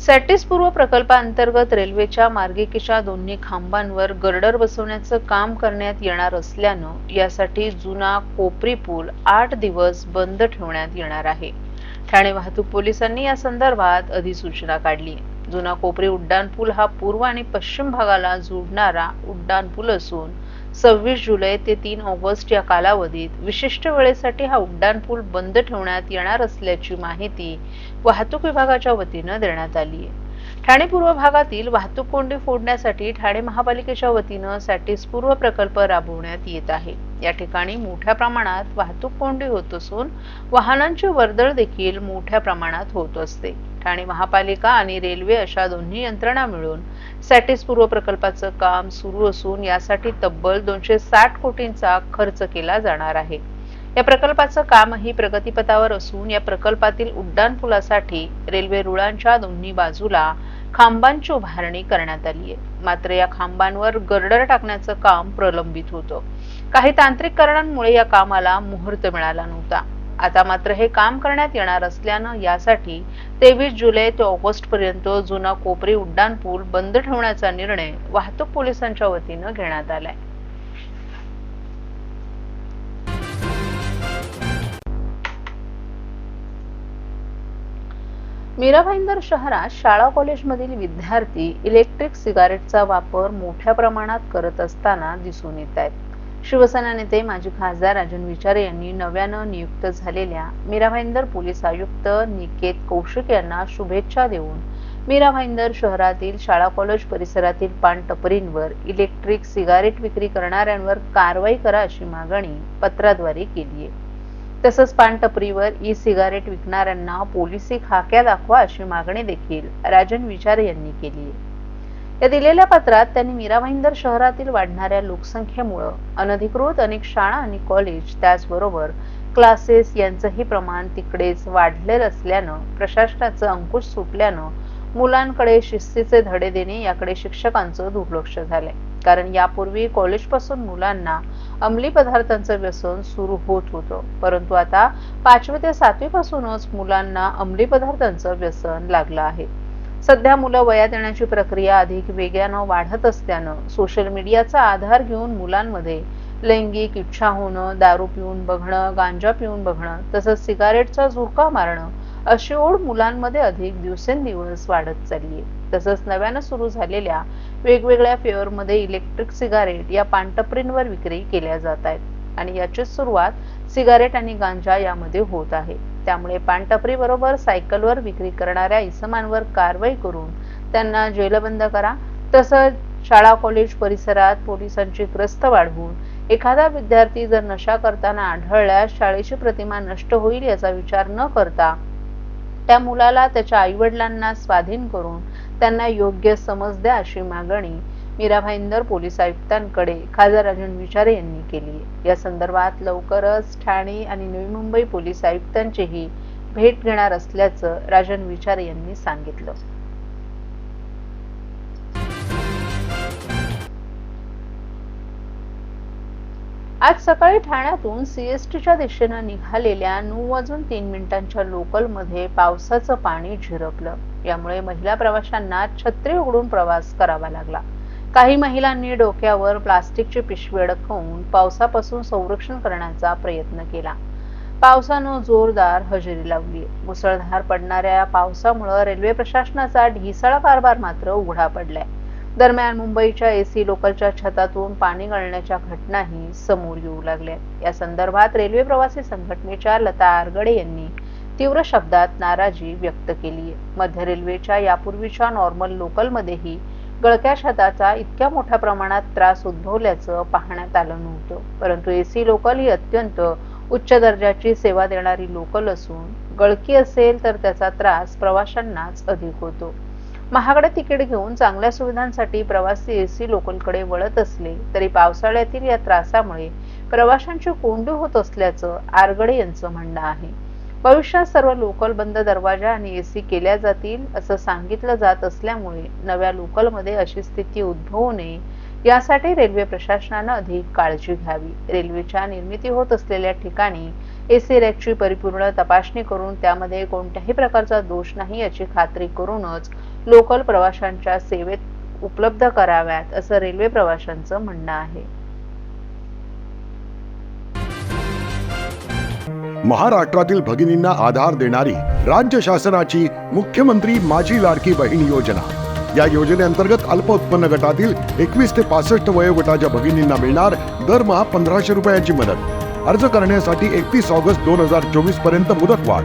सॅटिस पूर्व प्रकल्पाअंतर्गत रेल्वेच्या मार्गिकेच्या दोन्ही खांबांवर गर्डर बसवण्याचं काम करण्यात येणार असल्यानं यासाठी जुना कोपरी पूल आठ दिवस बंद ठेवण्यात येणार आहे. ठाणे वाहतूक पोलिसांनी या संदर्भात अधिसूचना काढली. जुना कोपरी उड्डाणपूल हा पूर्व आणि पश्चिम भागाला जोडणारा उड्डाणपूल असून सव्वीस जुलै ते तीन ऑगस्ट या कालावधीत विशिष्ट वेळेसाठी हा उड्डाणपूल बंद ठेवण्यात येणार असल्याची माहिती वाहतूक विभागाच्या वतीनं देण्यात आली आहे. ठाणे पूर्व भागातील वाहतूक कोंडी फोडण्यासाठी ठाणे महापालिकेच्या वतीनं सॅटिस पूर्व प्रकल्प राबवण्यात येत आहे. या ठिकाणी मोठ्या प्रमाणात वाहतूक कोंडी होत असून वाहनांची वर्दळ देखील मोठ्या प्रमाणात होत असते. ठाणे महापालिका आणि रेल्वे अशा दोन्ही यंत्रणा मिळून सॅटिस पूर्व प्रकल्पाचं काम सुरू असून यासाठी तब्बल दोनशे साठ कोटींचा खर्च केला जाणार आहे. या प्रकल्पाचं कामही प्रगतीपथावर असून या प्रकल्पातील उड्डाणपुलासाठी रेल्वे रुळांच्या दोन्ही बाजूला खांबांची उभारणी करण्यात आली आहे. मात्र या खांबांवर गर्डर टाकण्याचं काम प्रलंबित होतं. काही तांत्रिक कारणांमुळे या कामाला मुहूर्त मिळाला नव्हता. आता मात्र हे काम करण्यात येणार असल्यानं यासाठी तेवीस जुलै ते ऑगस्ट पर्यंत जुना कोपरी उड्डाण पूल बंद ठेवण्याचा निर्णय वाहतूक पोलिसांच्या वतीनं घेण्यात आलाय. मीरा भाईंदर शहरात शाळा कॉलेजमधील विद्यार्थी इलेक्ट्रिक सिगारेटचा वापर मोठ्या प्रमाणात करत असताना दिसून येत आहेत. शिवसेना नेते माजी खासदार राजन विचारे यांनी नव्यानं नियुक्त झालेल्या मीरा भाईंदर पोलीस आयुक्त निकेत कौशिक यांना शुभेच्छा देऊन मीरा भाईंदर शहरातील शाळा कॉलेज परिसरातील पान टपरींवर इलेक्ट्रिक सिगारेट विक्री करणाऱ्यांवर कारवाई करा अशी मागणी पत्राद्वारे केली आहे. तसंच पानटपरीवर ई सिगारेट विकणाऱ्यांना पोलिसी खाक्या दाखवा अशी मागणी देखील राजन विचार यांनी केली या दिलेल्या पत्रात त्यांनी मीरा भाईंदर शहरातील वाढणाऱ्या लोकसंख्येमुळं अनधिकृत अनेक शाळा आणि कॉलेज त्याचबरोबर क्लासेस यांचंही प्रमाण तिकडेच वाढलेलं असल्यानं प्रशासनाचं अंकुश सुटल्यानं मुलांकडे शिस्तीचे धडे देणे याकडे शिक्षकांचं दुर्लक्ष झालंय. कारण यापूर्वी कॉलेजपासून मुलांना अंमली पदार्थांचं व्यसन सुरू होत होतं. परंतु आता पाचवी ते सातवी पासूनच मुलांना अंमली पदार्थांचं व्यसन लागलं आहे. सध्या मुलं वयात येण्याची प्रक्रिया अधिक वेगानं वाढत असल्यानं सोशल मीडियाचा आधार घेऊन मुलांमध्ये लैंगिक इच्छा होणं दारू पिऊन बघणं गांजा पिऊन बघणं तसंच सिगारेटचा झुरका मारणं अशी ओढ मुलांमध्ये अधिक दिवसेंदिवस वाढत चालली आहे तसंच नव्यानं सुरू झालेल्या वेगवेगळ्या फेअरमध्ये इलेक्ट्रिक सिगारेट या पानटपरींवर विक्री केल्या जात आहेत. आणि याची सुरुवात सिगारेट आणि गांजा यामध्ये होत आहे. त्यामुळे पानटपरी बरोबर सायकलवर विक्री करणाऱ्या इसमांवर कारवाई करून त्यांना जेलबंद करा. तसंच शाळा कॉलेज परिसरात पोलिसांची ग्रस्त वाढवून एखादा विद्यार्थी जर नशा करताना आढळल्यास शाळेची प्रतिमा नष्ट होईल याचा विचार न करता त्या मुलाला त्याच्या आईवडिलांना स्वाधीन करून त्यांना योग्य समज द्या अशी मागणी मीरा भाईंदर पोलीस आयुक्तांकडे खासदार राजन विचारे यांनी केली या संदर्भात लवकरच ठाणे आणि नवी मुंबई पोलीस आयुक्तांचीही भेट घेणार असल्याचं राजन विचारे यांनी सांगितलं. आज सकाळी ठाण्यातून सीएसटीच्या दिशेनं निघालेल्या नऊ वाजून तीन मिनिटांच्या लोकलमध्ये पावसाचं पाणी झिरपलं. यामुळे महिला प्रवाशांना छत्री उघडून प्रवास करावा लागला. काही महिलांनी डोक्यावर प्लास्टिकची पिशवी अडकवून पावसापासून संरक्षण करण्याचा प्रयत्न केला. पावसानं जोरदार हजेरी लावली. मुसळधार पडणाऱ्या पावसामुळे रेल्वे प्रशासनाचा ढिसाळ कारभार मात्र उघडा पडलाय. दरम्यान मुंबईच्या एसी लोकलच्या छतातून पाणी गळण्याच्या घटनाही समोर येऊ लागल्या. या संदर्भात रेल्वे प्रवासी संघटनेच्या लता आरगडे यांनी तीव्र शब्दात नाराजी व्यक्त केली आहे. मध्य रेल्वेच्या यापूर्वीच्या नॉर्मल लोकलमध्येही गळक्या छताचा इतक्या मोठ्या प्रमाणात त्रास उद्भवल्याचं पाहण्यात आलं नव्हतं. परंतु एसी लोकल ही अत्यंत उच्च दर्जाची सेवा देणारी लोकल असून गळकी असेल तर त्याचा त्रास प्रवाशांनाच अधिक होतो. महागडे तिकीट घेऊन चांगल्या सुविधांसाठी प्रवासी एसी लोकलकडे वळत असले तरी पावसाळ्यातील या त्रासामुळे प्रवाशांची कोंडी होत असल्याचं आरगडे यांचं म्हणणं आहे. भविष्यात सर्व लोकल बंद दरवाजा आणि एसी केल्या जातील असं सांगितलं जात असल्यामुळे नव्या लोकलमध्ये अशी स्थिती उद्भवू नये यासाठी रेल्वे प्रशासनानं अधिक काळजी घ्यावी. रेल्वेच्या निर्मिती होत असलेल्या ठिकाणी एसी रॅकची परिपूर्ण तपासणी करून त्यामध्ये कोणत्याही प्रकारचा दोष नाही याची खात्री करूनच लोकल प्रवाशांच्या सेवेत उपलब्ध कराव्यात असं रेल्वे प्रवाशांचं म्हणणं आहे. महाराष्ट्रातील भगिनींना आधार देणारी राज्य शासनाची मुख्यमंत्री माझी लाडकी बहीण योजना. या योजनेअंतर्गत अल्प उत्पन्न गटातील एकवीस ते पासष्ट वयोगटाच्या भगिनींना मिळणार दरमहा पंधराशे रुपयांची मदत. अर्ज करण्यासाठी एकतीस ऑगस्ट दोन हजार चोवीसपर्यंत मुदतवाढ.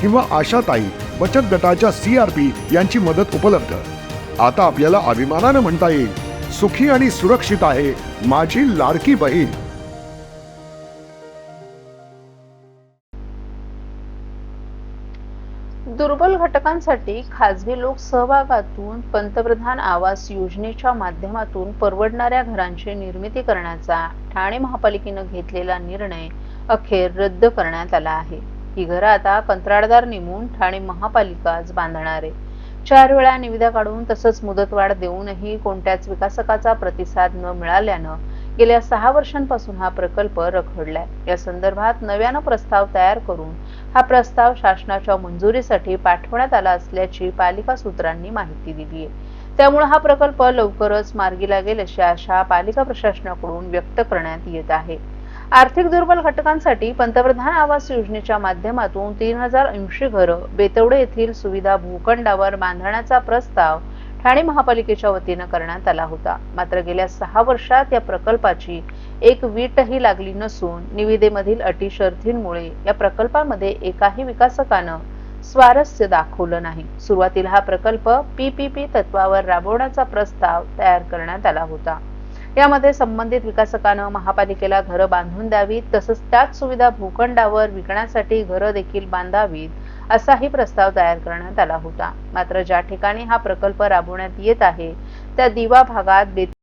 किंवा आशाताई बचत गटाच्या सी आर पी यांची मदत उपलब्ध. आता आपल्याला अभिमानानं म्हणता येईल सुखी आणि सुरक्षित आहे माझी लाडकी बहीण. दुर्बल घटकांसाठी खाजगी लोक सहभागातून पंतप्रधान आवास योजनेच्या माध्यमातून परवडणाऱ्या घरांची निर्मिती करण्याचा ठाणे महापालिकेनं घेतलेला निर्णय अखेर रद्द करण्यात आला आहे. ही घरं आता कंत्राटदार नेमून ठाणे महापालिकाच बांधणार आहे. चार वेळा निविदा काढून तसंच मुदतवाढ देऊनही कोणत्याच विकासकाचा प्रतिसाद न मिळाल्यानं गेल्या सहा वर्षांपासून हा प्रकल्प रखडलाय. या संदर्भात नव्यानं प्रस्ताव तयार करून हा प्रस्ताव शासनाच्या मंजुरीसाठी पाठवण्यात आला असल्याची पालिका सूत्रांनी माहिती दिली आहे. त्यामुळे हा प्रकल्प लवकरच मार्गी लागेल अशी आशा पालिका प्रशासनाकडून व्यक्त करण्यात येत आहे. आर्थिक दुर्बल घटकांसाठी पंतप्रधान आवास योजनेच्या माध्यमातून तीन हजार ऐंशी घरं बेतवडे येथील सुविधा भूखंडावर बांधण्याचा प्रस्ताव ठाणे महापालिकेच्या वतीनं करण्यात आला होता. मात्र गेल्या सहा वर्षात या प्रकल्पाची एक वीटही लागली नसून निविदेमधील अटी शर्थींमुळे या प्रकल्पामध्ये एकाही विकासकानं स्वारस्य दाखवलं नाही. सुरुवातीला हा प्रकल्प पीपीपी तत्वावर राबवण्याचा प्रस्ताव तयार करण्यात आला होता. यामध्ये संबंधित विकासकानं महापालिकेला घरं बांधून द्यावीत तसंच त्याच सुविधा भूखंडावर विकण्यासाठी घरं देखील बांधावीत असाही प्रस्ताव तयार करण्यात आला होता. मात्र ज्या ठिकाणी हा प्रकल्प राबवण्यात येत आहे त्या दिवा भागात